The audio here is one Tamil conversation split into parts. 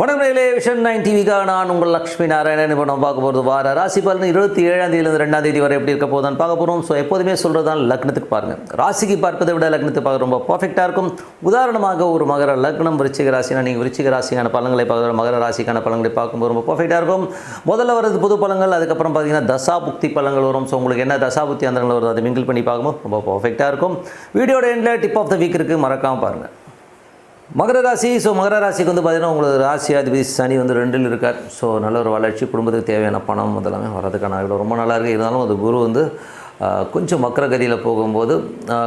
வணக்கம் விஷன் நைன் டிவிக்காக நான் உங்கள் லக்ஷ்மி நாராயணன். இப்போ நம்ம பார்க்க போகிறது வார ராசி பலன் இருபத்தி ஏழாம் தேதியிலிருந்து ரெண்டாம் தேதி வரை எப்படி இருக்க போதான் பார்க்க போகிறோம் ஸோ எப்போதுமே சொல்கிறது தான் லக்னத்துக்கு பாருங்கள் ராசிக்கு பார்ப்பதை விட லக்னத்தை பார்க்க ரொம்ப பர்ஃபெக்டாக இருக்கும். உதாரணமாக ஒரு மகர லக்னம் விருச்சிக ராசினா நீங்கள் விருச்சிக ராசிக்கான பழங்களை பார்க்குற மகர ராசிக்கான பழங்களை பார்க்கும்போது ரொம்ப பர்ஃபெக்டாக இருக்கும். முதல்ல வரது புது பழங்கள் அதுக்கப்புறம் பார்த்தீங்கன்னா தசா புக்தி பழங்கள் வரும். ஸோ உங்களுக்கு என்ன தசா புக்தி அந்தங்கள் வருது அதை மிங்கிள் பண்ணி பார்க்கும்போது ரொம்ப பர்ஃபெக்டாக இருக்கும். வீடியோட எண்டில் டிப் ஆஃப் த வீக் இருக்குது மறக்காமல் பாருங்கள் மகர ராசி ஸோ மகர ராசிக்கு வந்து பார்த்தீங்கன்னா உங்களுக்கு ராசி அதிபதி சனி வந்து ரெண்டில் இருக்கார். ஸோ நல்ல ஒரு வளர்ச்சி குடும்பத்துக்கு தேவையான பணம் முதலாமே வர்றதுக்கான ரொம்ப நல்லா இருக்குது இருந்தாலும் அது குரு வந்து கொஞ்சம் வக்கரகதியில் போகும்போது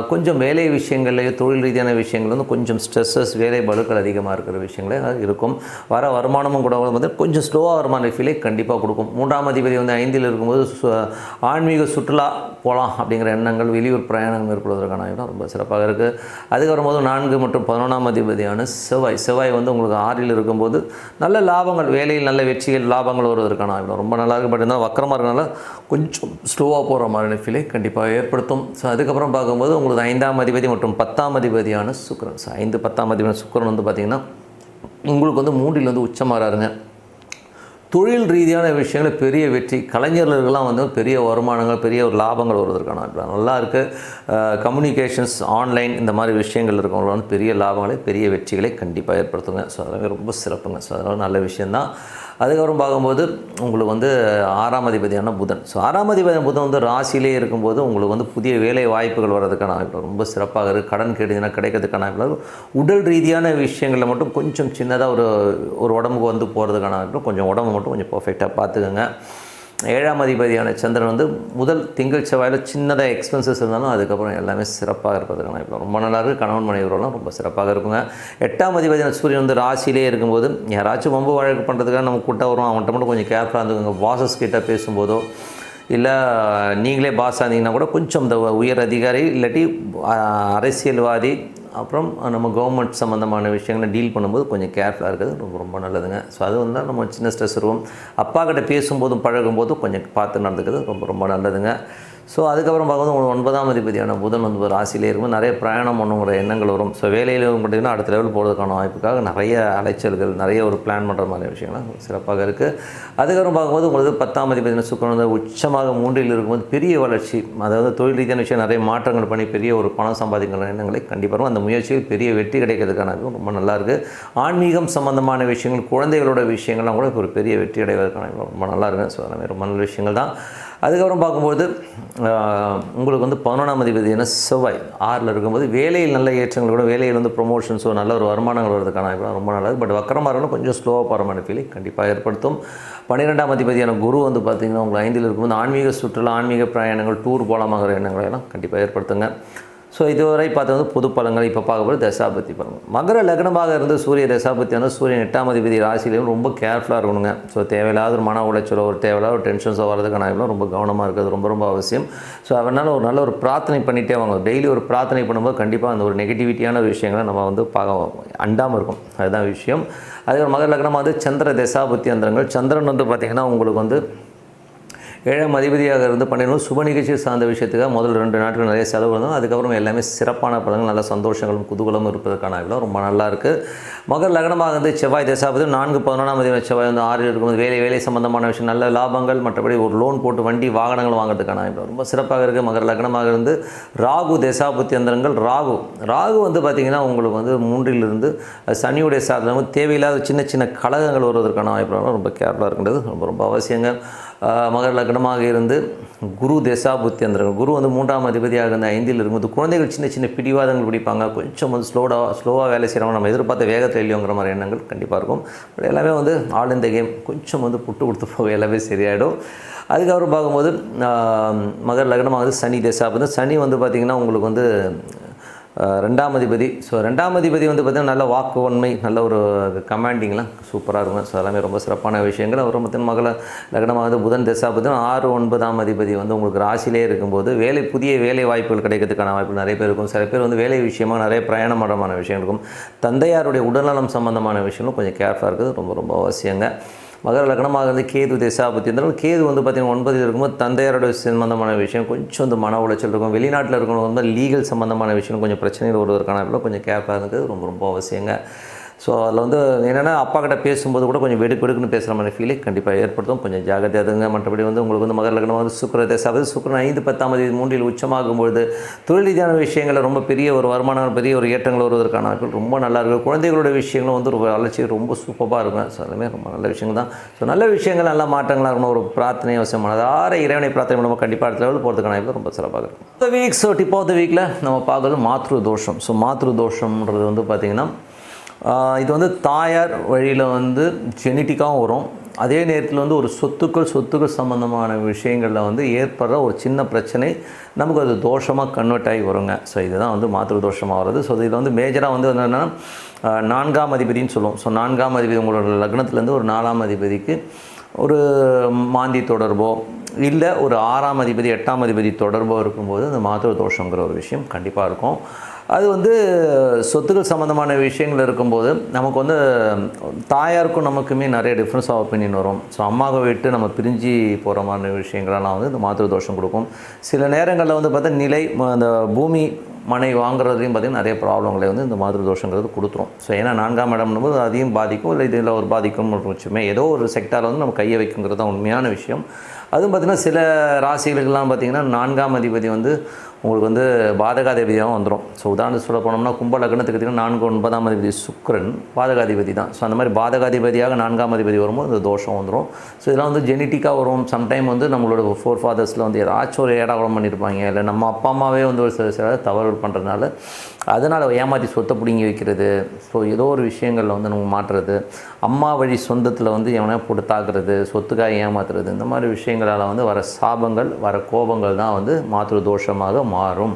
கொஞ்சம் வேலை விஷயங்கள்லேயே தொழில் ரீதியான விஷயங்கள் வந்து கொஞ்சம் ஸ்ட்ரெஸ்ஸஸ் வேலை பலுக்கள் அதிகமாக இருக்கிற விஷயங்களே இருக்கும். வர வருமானமும் கூட வந்து கொஞ்சம் ஸ்லோவாக வருமான ஃபீலை கண்டிப்பாக கொடுக்கும். மூன்றாம் அதிபதி வந்து ஐந்தில் இருக்கும்போது சு- ஆன்மீக சுற்றுலா போகலாம் அப்படிங்கிற எண்ணங்கள் வெளியூர் பிரயாணம் மேற்கொள்வதற்கான இடம் ரொம்ப சிறப்பாக இருக்குது அதுக்கப்புறம் வரும்போது நான்கு மற்றும் பதினொன்றாம் அதிபதியான செவ்வாய். செவ்வாய் வந்து உங்களுக்கு ஆறில் இருக்கும்போது நல்ல லாபங்கள் வேலையில் நல்ல வெற்றிகள் லாபங்கள் வருவதற்கான இடம் ரொம்ப நல்லா இருக்குது பட் இருந்தாலும் வக்கரமாக இருக்கனால கொஞ்சம் ஸ்லோவாக போகிற மாதிரி ஃபீலை கண்டிப்பாக ஏற்படுத்தும். ஸோ அதுக்கப்புறம் பார்க்கும்போது உங்களுக்கு ஐந்தாம் அதிபதி மற்றும் பத்தாம் அதிபதியான சுக்கிரன். ஸோ ஐந்து பத்தாம் அதிபதியான சுக்கரன் வந்து பார்த்திங்கன்னா உங்களுக்கு வந்து மூன்றில் வந்து உச்சமாறாருங்க. தொழில் ரீதியான விஷயங்கள் பெரிய வெற்றி. கலைஞர்களுக்கெல்லாம் வந்து பெரிய வருமானங்கள் பெரிய ஒரு லாபங்கள் வருவதற்கான நல்லா இருக்குது கம்யூனிகேஷன்ஸ் ஆன்லைன் இந்த மாதிரி விஷயங்கள் இருக்கவங்களும் பெரிய லாபங்களை பெரிய வெற்றிகளை கண்டிப்பாக ஏற்படுத்துங்க. ஸோ அதெல்லாம் ரொம்ப சிறப்புங்க. ஸோ அதெல்லாம் நல்ல விஷயந்தான் அதுக்கப்புறம் பார்க்கும்போது உங்களுக்கு வந்து ஆறாம் அதிபதியான புதன். ஸோ ஆறாம் அதிபதியான புதன் வந்து ராசியிலே இருக்கும்போது உங்களுக்கு வந்து புதிய வேலை வாய்ப்புகள் வர்றதுக்கான வாய்ப்பு ரொம்ப சிறப்பாக இருக்குது கடன் கேட்டீங்கன்னா கிடைக்கிறதுக்கான வாய்ப்பு உடல் ரீதியான விஷயங்களில் மட்டும் கொஞ்சம் சின்னதாக ஒரு ஒரு உடம்புக்கு வந்து போகிறதுக்கான வாய்ப்பு கொஞ்சம் உடம்பு மட்டும் கொஞ்சம் பர்ஃபெக்டாக பார்த்துக்கோங்க. ஏழாம் அதிபதியான சந்திரன் வந்து முதல் திங்கள் செவ்வாயில் சின்னதாக எக்ஸ்பென்சஸ் இருந்தாலும் அதுக்கப்புறம் எல்லாமே சிறப்பாக இருப்பதற்கான இப்போ ரொம்ப நல்லா இருக்குது கணவன் மனைவி ரொம்ப சிறப்பாக இருக்குங்க. எட்டாம் அதிபதியான சூரியன் வந்து ராசியிலே இருக்கும்போது யாராச்சும் ரொம்ப வழக்கு பண்ணுறதுக்காக நம்ம கூட்ட வரும் அவன்கிட்ட மட்டும் கொஞ்சம் கேர்ஃபுல்லாக இருந்துக்கோங்க. பாசஸ் கிட்டே பேசும்போதோ இல்லை நீங்களே பாஸ் ஆனீங்கன்னா கூட கொஞ்சம் இந்த உயர் அதிகாரி இல்லாட்டி அரசியல்வாதி அப்புறம் நம்ம கவர்மெண்ட் சம்மந்தமான விஷயங்களை டீல் பண்ணும்போது கொஞ்சம் கேர்ஃபுல்லாக இருக்கிறது ரொம்ப ரொம்ப நல்லதுங்க. ஸோ அது வந்து நம்ம சின்ன ஸ்ட்ரெஸ் இருக்கும். அப்பா கிட்ட பேசும்போதும் பழகும்போதும் கொஞ்சம் பார்த்து நடந்துக்கிறது ரொம்ப ரொம்ப நல்லதுங்க. ஸோ அதுக்கப்புறம் பார்க்கும்போது உங்களுக்கு ஒன்பதாம் அதிபதியான புதன் வந்து ஒரு ராசியிலே இருக்கும். நிறைய பிரயாணம் பண்ணுங்கிற எண்ணங்கள் வரும். ஸோ வேலையில் பார்த்தீங்கன்னா அடுத்த லெவல் போகிறதுக்கான வாய்ப்புக்காக நிறைய அலைச்சல்கள் நிறைய ஒரு பிளான் பண்ணுற மாதிரி விஷயங்கள்லாம் சிறப்பாக இருக்குது அதுக்கப்புறம் பார்க்கும்போது உங்களுக்கு பத்தாம் அதிபதியான சுக்கரம் வந்து உச்சமாக மூன்றில் இருக்கும்போது பெரிய வளர்ச்சி அதாவது தொழில் ரீதியான விஷயம் நிறைய மாற்றங்கள் பண்ணி பெரிய ஒரு பணம் சம்பாதிக்கிற எண்ணங்களை கண்டிப்பாக அந்த முயற்சியில் பெரிய வெற்றி கிடைக்கிறதுக்கான ரொம்ப நல்லா இருக்குது ஆன்மீகம் சம்பந்தமான விஷயங்கள் குழந்தைகளோட விஷயங்கள்லாம் கூட ஒரு பெரிய வெற்றி அடைவதற்கான ரொம்ப நல்லா இருக்குது ஸோ எல்லாமே ரொம்ப நல்ல விஷயங்கள் தான். அதுக்கப்புறம் பார்க்கும்போது உங்களுக்கு வந்து பதினொன்றாம் அதிபதியான செவ்வாய். ஆறில் இருக்கும்போது வேலையில் நல்ல ஏற்றங்கள் கூட வேலையில் வந்து ப்ரொமோஷன்ஸோ நல்ல ஒரு வருமானங்கள் வரதுக்கான வாய்ப்பு ரொம்ப நல்லது. பட் வக்கரமாக கொஞ்சம் ஸ்லோவாக போகிற ஃபீலிங் கண்டிப்பாக ஏற்படுத்தும். பன்னிரெண்டாம் அதிபதியான குரு வந்து பார்த்திங்கன்னா உங்களுக்கு ஐந்தில் இருக்கும்போது ஆன்மீக சுற்றுலா ஆன்மீக பிரயாணங்கள் டூர் போகலாமாங்கிற எண்ணங்களை எல்லாம் கண்டிப்பாக ஏற்படுத்துங்க. ஸோ இதுவரை பார்த்தது வந்து புது பழங்கள் இப்போ பார்க்க போகிறது தசாபதி பலன்கள் மகர லக்னமாக இருந்து சூரிய தசாபதி வந்து சூரியன் எட்டாம் அதிபதி ராசியிலையும் ரொம்ப கேர்ஃபுல்லாக இருக்கணுங்க. ஸோ தேவையில்லாத ஒரு மன உளைச்சலோ ஒரு தேவையில்லாத ஒரு டென்ஷன்ஸோ வரதுக்கான ரொம்ப கவனமாக இருக்கிறது. ரொம்ப ரொம்ப அவசியம். ஸோ அதனால் ஒரு நல்ல ஒரு பிரார்த்தனை பண்ணிகிட்டே வாங்க. டெய்லி ஒரு பிரார்த்தனை பண்ணும்போது கண்டிப்பாக அந்த ஒரு நெகட்டிவிட்டியான விஷயங்களை நம்ம வந்து பார்க்க அண்டாமல் இருக்கும் அதுதான் விஷயம். அதே மகர லக்னமாக வந்து சந்திர தசாபத்தி அந்தரங்கள். சந்திரன் வந்து பார்த்திங்கன்னா உங்களுக்கு வந்து ஏழாம் அதிபதியாக இருந்து பண்ணிடணும் சுப நிகழ்ச்சி சார்ந்த விஷயத்துக்காக முதல் ரெண்டு நாட்கள் நிறைய செலவு இருந்தோம் அதுக்கப்புறம் எல்லாமே சிறப்பான படங்கள் நல்ல சந்தோஷங்களும் குதூகலமும் இருப்பதற்கான இடம் ரொம்ப நல்லா இருக்குது மகர் லக்னமாக இருந்து செவ்வாய் தசாபதி நான்கு பதினொன்றாம் தேதி செவ்வாய் வந்து ஆறு இருக்கும்போது வேலை வேலை சம்பந்தமான விஷயம் நல்ல லாபங்கள் மற்றபடி ஒரு லோன் போட்டு வண்டி வாகனங்கள் வாங்குறதுக்கான இடம் ரொம்ப சிறப்பாக இருக்குது மகர் லக்னமாக இருந்து ராகு தசாபுத்தி ராகு ராகு வந்து பார்த்திங்கன்னா உங்களுக்கு வந்து மூன்றிலிருந்து சனியுடைய சாதனம் தேவையில்லாத சின்ன சின்ன கழகங்கள் வருவதற்கான வாய்ப்பு ரொம்ப கேர்ஃபுல்லாக இருக்கின்றது. ரொம்ப ரொம்ப அவசியங்கள். மகர லக்னமாக இருந்து குரு தசா புத்தி குரு வந்து மூன்றாம் அதிபதியாக இருந்த ஐந்தில் இருக்கும்போது குழந்தைகள் சின்ன சின்ன பிடிவாதங்கள் பிடிப்பாங்க. கொஞ்சம் வந்து ஸ்லோடாக ஸ்லோவாக வேலை செய்கிறவங்க நம்ம எதிர்பார்த்த வேகத்தில் இல்லையோங்கிற மாதிரி எண்ணங்கள் கண்டிப்பாக இருக்கும். பட் எல்லாமே வந்து ஆல் இந்த கேம் கொஞ்சம் வந்து புட்டு கொடுத்து போக எல்லாமே சரியாயிடும். அதுக்கப்புறம் பார்க்கும்போது மகர் மகர லக்னமாக வந்து சனி தசா வந்து சனி வந்து பார்த்திங்கன்னா உங்களுக்கு வந்து ரெண்டாம் அதிபதி. ஸோ ரெண்டாம் அதிபதி வந்து பார்த்திங்கன்னா நல்ல வாக்கு உண்மை நல்ல ஒரு கமாண்டிங்லாம் சூப்பராக இருக்கும். ஸோ எல்லாமே ரொம்ப சிறப்பான விஷயங்கள். அவர் மத்திய மகள லக்னமாக வந்து புதன் தசாபதி ஆறு ஒன்பதாம் அதிபதி வந்து உங்களுக்கு ராசியிலே இருக்கும்போது வேலை புதிய வேலை வாய்ப்புகள் கிடைக்கிறதுக்கான வாய்ப்பு நிறைய பேர் இருக்கும். சில பேர் வந்து வேலை விஷயமா நிறைய பிரயாணம் பண்ணுறமான விஷயம் இருக்கும். தந்தையாருடைய உடல்நலம் சம்பந்தமான விஷயங்களும் கொஞ்சம் கேர்ஃபுல்லாக இருக்குது ரொம்ப ரொம்ப அவசியங்க. மகர லக்னமாக இருந்து கேது திசாபத்தி இருந்தாலும் கேது வந்து பார்த்திங்கன்னா ஒன்பதில் இருக்கும்போது தந்தையாரோட சம்மந்தமான விஷயம் கொஞ்சம் வந்து மன உளைச்சல் இருக்கும். வெளிநாட்டில் இருக்கணும் வந்து லீகல் சம்மந்தமான விஷயம் கொஞ்சம் பிரச்சனைகள் வருவதற்கான கொஞ்சம் கேர்ஃபுல்லாக இருக்குது ரொம்ப ரொம்ப அவசியங்க. ஸோ அதில் வந்து என்னென்னா அப்பா கிட்ட பேசும்போது கூட கொஞ்சம் வெடுக்கு வெடுக்குன்னு பேசுகிற மாதிரி ஃபீலே கண்டிப்பாக ஏற்படுத்தும். கொஞ்சம் ஜாகிரதையாக இருங்க. மற்றபடி வந்து உங்களுக்கு வந்து மகர லக்னம் வந்து சுக்கர தேசாவது சுக்கரன் ஐந்து பத்தாம் தேதி மூன்றில் உச்சமாகும்பொழுது தொழில் ரீதியான விஷயங்களில் ரொம்ப பெரிய ஒரு வருமானம் பெரிய ஒரு ஏற்றங்கள் வருவதற்கான வாய்ப்புகள் ரொம்ப நல்லா இருக்கும். குழந்தைகளோட விஷயங்களும் வந்து ஒரு வளர்ச்சி ரொம்ப சூப்பராக இருக்கும். ஸோ அதுவுமே ரொம்ப நல்ல விஷயங்கள் தான். ஸோ நல்ல விஷயங்கள் நல்ல மாற்றங்களாக இருக்கணும். ஒரு பிரார்த்தனை அவசியம் அதாவது இறைவனை பிரார்த்தனை பண்ணும்போது கண்டிப்பாக அடுத்த லெவல் போகிறதுக்கான வாய்ப்பு ரொம்ப சிறப்பாக இருக்கும். இந்த week so tip of the வீக்கில் நம்ம பார்க்குறது மாத்ரு தோஷம் ஸோ மாத்ரு தோஷம்ன்றது வந்து பார்த்திங்கன்னா இது வந்து தாயார் வழியில் வந்து ஜெனட்டிக்காகவும் வரும். அதே நேரத்தில் வந்து ஒரு சொத்துக்கள் சொத்துக்கள் சம்மந்தமான விஷயங்களில் வந்து ஏற்படுற ஒரு சின்ன பிரச்சனை நமக்கு அது தோஷமாக கன்வெர்ட் ஆகி வருங்க. ஸோ இதுதான் வந்து மாத்திரு தோஷமாக வருது ஸோ இதில் வந்து மேஜராக வந்து என்னென்னா நான்காம் அதிபதின்னு சொல்லுவோம். ஸோ நான்காம் அதிபதி உங்களோட லக்னத்துலேருந்து ஒரு நாலாம் அதிபதிக்கு ஒரு மாந்தி தொடர்போ இல்லை ஒரு ஆறாம் அதிபதி எட்டாம் அதிபதி தொடர்போ இருக்கும்போது அந்த மாத்திர தோஷங்கிற ஒரு விஷயம் கண்டிப்பாக இருக்கும். அது வந்து சொத்துக்கள் சம்மந்தமான விஷயங்கள் இருக்கும்போது நமக்கு வந்து தாயாருக்கும் நமக்குமே நிறைய டிஃப்ரென்ஸ் ஆஃப் ஒப்பீனியன் வரும். ஸோ அம்மாவை விட்டு நம்ம பிரிஞ்சு போகிற மாதிரி விஷயங்களெல்லாம் வந்து இந்த மாத்திரை தோஷம் கொடுக்கும். சில நேரங்களில் வந்து பார்த்தா நிலை ம- அந்த பூமி மனை வாங்குறதுலையும் பார்த்திங்கன்னா நிறைய ப்ராப்ளங்களை வந்து இந்த மாதிரி தோஷங்கிறது கொடுத்துரும். ஸோ ஏன்னா நான்காம் இடம்னும் போது அதையும் பாதிக்கும் இல்லை இதில் ஒரு பாதிக்கும் வச்சுமே ஏதோ ஒரு செக்டாரில் வந்து நம்ம கையை வைக்குங்கிறது தான் உண்மையான விஷயம். அதுவும் பார்த்திங்கன்னா சில ராசிகளுக்கெல்லாம் பார்த்திங்கன்னா நான்காம் அதிபதி வந்து உங்களுக்கு வந்து பாதகாதிபதியாகவும் வந்துடும் ஸோ உதாரணத்துக்கு சொல்ல போனோம்னா கும்ப லக்னத்துக்கு பார்த்தீங்கன்னா நான்கு ஒன்பதாம் அதிபதி சுக்கரன் பாதகாதிபதி தான். ஸோ அந்த மாதிரி பாதகாதிபதியாக நான்காம் அதிபதி வரும்போது இந்த தோஷம் வந்துடும் ஸோ இதெல்லாம் வந்து ஜெனட்டிக்காக வரும். சம்டைம் வந்து நம்மளோட ஃபோர் ஃபாதர்ஸில் வந்து ஏதாச்சும் ஒரு ஏடாகுളം பண்ணியிருப்பாங்க இல்லை நம்ம அப்பா அம்மாவே வந்து ஒரு சில சில தவறு பண்ணுறதுனால அதனால் ஏமாற்றி சொத்தை பிடுங்கி வைக்கிறது. ஸோ ஏதோ ஒரு விஷயங்களில் வந்து நம்ம மாட்டுறது. அம்மா வழி சொந்தத்தில் வந்து எவனையா போட்டு தாக்குறது சொத்துக்காக ஏமாத்துறது. இந்த மாதிரி விஷயங்களால் வந்து வர சாபங்கள் வர கோபங்கள் தான் வந்து மாத்திரு தோஷமாக மாறும்.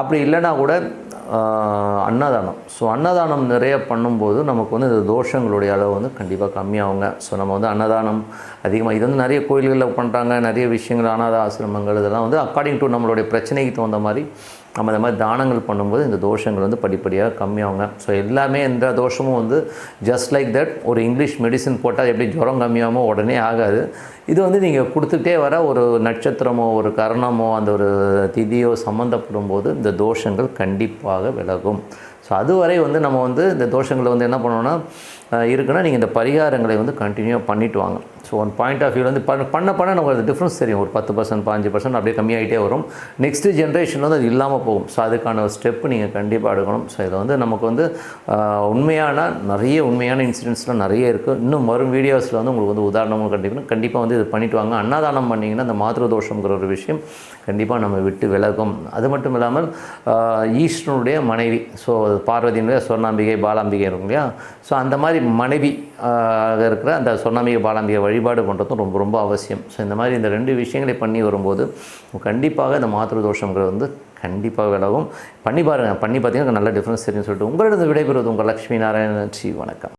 அப்படி இல்லைனா கூட அன்னதானம். ஸோ அன்னதானம் நிறைய பண்ணும்போது நமக்கு வந்து இந்த தோஷங்களுடைய அளவு வந்து கண்டிப்பாக கம்மியாகுங்க. ஸோ நம்ம வந்து அன்னதானம் அதிகமாக இது வந்து நிறைய கோயில்களில் பண்ணுறாங்க நிறைய விஷயங்கள் அனாத ஆசிரமங்கள் இதெல்லாம் வந்து அக்கார்டிங் டு நம்மளுடைய பிரச்சனைக்கு தகுந்த மாதிரி நம்ம இந்த மாதிரி தானங்கள் பண்ணும்போது இந்த தோஷங்கள் வந்து படிப்படியாக கம்மியாகுங்க. ஸோ எல்லாமே எந்த தோஷமும் வந்து ஜஸ்ட் லைக் தட் ஒரு இங்கிலீஷ் மெடிசின் போட்டால் எப்படி ஜுரம் கம்மியாகுமோ உடனே ஆகாது. இது வந்து நீங்கள் கொடுத்துட்டே வர ஒரு நட்சத்திரமோ ஒரு கரணமோ அந்த ஒரு திதியோ சம்மந்தப்படும் போது இந்த தோஷங்கள் கண்டிப்பாக விலகும். ஸோ அதுவரை வந்து நம்ம வந்து இந்த தோஷங்களை வந்து என்ன பண்ணோன்னா இருக்குன்னா நீங்கள் இந்த பரிகாரங்களை வந்து கண்டினியூ பண்ணிட்டு வாங்க. ஸோ ஒன் பாயிண்ட் ஆஃப் வியூவில் வந்து பண்ண பண்ண பண்ண நமக்கு அது டிஃப்ரென்ஸ் தெரியும். ஒரு பத்து பர்சன்ட் பாஞ்சு பர்சன்ட் அப்படியே கம்மியாகிட்டே வரும். நெக்ஸ்ட்டு ஜென்ரேஷன் வந்து அது இல்லாமல் போகும். ஸோ அதுக்கான ஒரு ஸ்டெப்பு நீங்கள் கண்டிப்பாக எடுக்கணும். ஸோ இதில் வந்து நமக்கு வந்து உண்மையான நிறைய உண்மையான இன்சிடென்ட்ஸ்லாம் நிறைய இருக்குது இன்னும் வரும் வீடியோஸில் வந்து உங்களுக்கு வந்து உதாரணமும் கண்டிப்பாக கண்டிப்பாக வந்து இது பண்ணிட்டு வாங்க. அன்னதானம் பண்ணிங்கன்னா அந்த மாத்திரு தோஷங்கிற ஒரு விஷயம் கண்டிப்பாக நம்ம விட்டு விலகும். அது மட்டும் இல்லாமல் ஈஸ்வரனுடைய மனைவி. ஸோ பார்வதியினுடைய சொர்ணாம்பிகை பாலாம்பிகை இருக்கும் இல்லையா? ஸோ அந்த மாதிரி மனைவி இருக்கிற அந்த சொன்னமிக பாலாம்பிகை வழிபாடு பண்ணுறதும் ரொம்ப ரொம்ப அவசியம். ஸோ இந்த மாதிரி இந்த ரெண்டு விஷயங்களை பண்ணி வரும்போது கண்டிப்பாக இந்த மாத்திரு தோஷங்கிறது வந்து கண்டிப்பாக விலகும். பண்ணி பாருங்கள் பண்ணி பார்த்தீங்கன்னா நல்ல டிஃப்ரென்ஸ் தெரியும் சொல்லிட்டு உங்களிடம் விடைபெறுவது உங்கள் லக்ஷ்மி நாராயணன். ஸ்ரீ வணக்கம்.